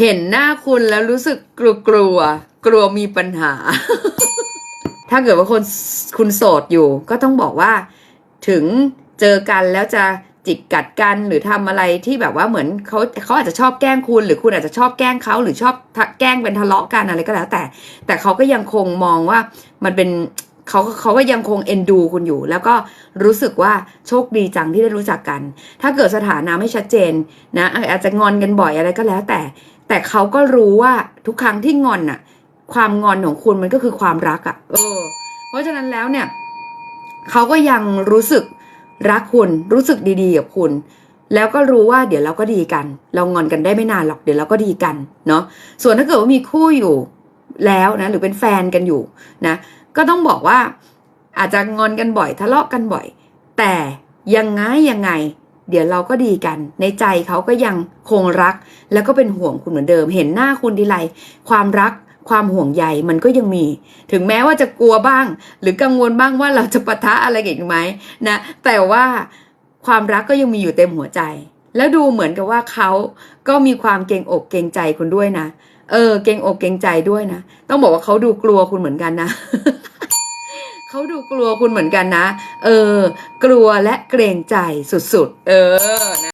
เห็นหน้าคุณแล้วรู้สึกกลัวกลัวๆกลัวมีปัญหา ถ้าเกิดว่าคนคุณโสดอยู่ ก็ต้องบอกว่า ถึงเจอกันแล้วจะจิกกัดกันหรือทำอะไรที่แบบว่าเหมือนเขาเขาอาจจะชอบแกล้งคุณหรือคุณอาจจะชอบแกล้งเขาหรือชอบแกล้งเป็นทะเลาะกันอะไรก็แล้ว แต่ แต่เขาก็ยังคงมองว่ามันเป็นเขาเขาก็ยังคงเอ็นดูคุณอยู่ แล้วก็รู้สึกว่าโชคดีจังที่ได้รู้จักกัน ถ้าเกิดสถานะไม่ชัดเจนนะอาจจะงอนกันบ่อยอะไรก็แล้วแต่ แต่เขาก็รู้ว่าทุกครั้งที่งอนน่ะความงอนของคุณมันก็คือความรักอะเออ เพราะฉะนั้นแล้วเนี่ยเขาก็ยังรู้สึกรักคุณรู้สึกดีๆกับคุณ แล้วก็รู้ว่าเดี๋ยวเราก็ดีกัน เรางอนกันได้ไม่นานหรอกเดี๋ยวเราก็ดีกันเนาะส่วนถ้าเกิดว่ามีคู่อยู่แล้วนะหรือเป็นแฟนกันอยู่นะก็ต้องบอกว่าอาจจะงอนกันบ่อยทะเลาะกันบ่อย แต่ยังไงยังไง เดี๋ยวเราก็ดีกัน ในใจเขาก็ยังคงรัก แล้วก็เป็นห่วงคุณเหมือนเดิม เห็นหน้าคุณทีไรความรักความห่วงใยมันก็ยังมี ถึงแม้ว่าจะกลัวบ้าง หรือกังวลบ้างว่าเราจะปะทะอะไรกันอีกไหมนะแต่ว่าความรักก็ยังมีอยู่เต็มหัวใจ แล้วดูเหมือนกับว่าเขาก็มีความเกรงอกเกรงใจคุณด้วยนะเออเกรงอกเกรงใจด้วยนะต้องบอกว่าเขาดูกลัวคุณเหมือนกันนะ เขาดูกลัวคุณเหมือนกันนะ เออ กลัวและเกรงใจสุดๆ เออนะ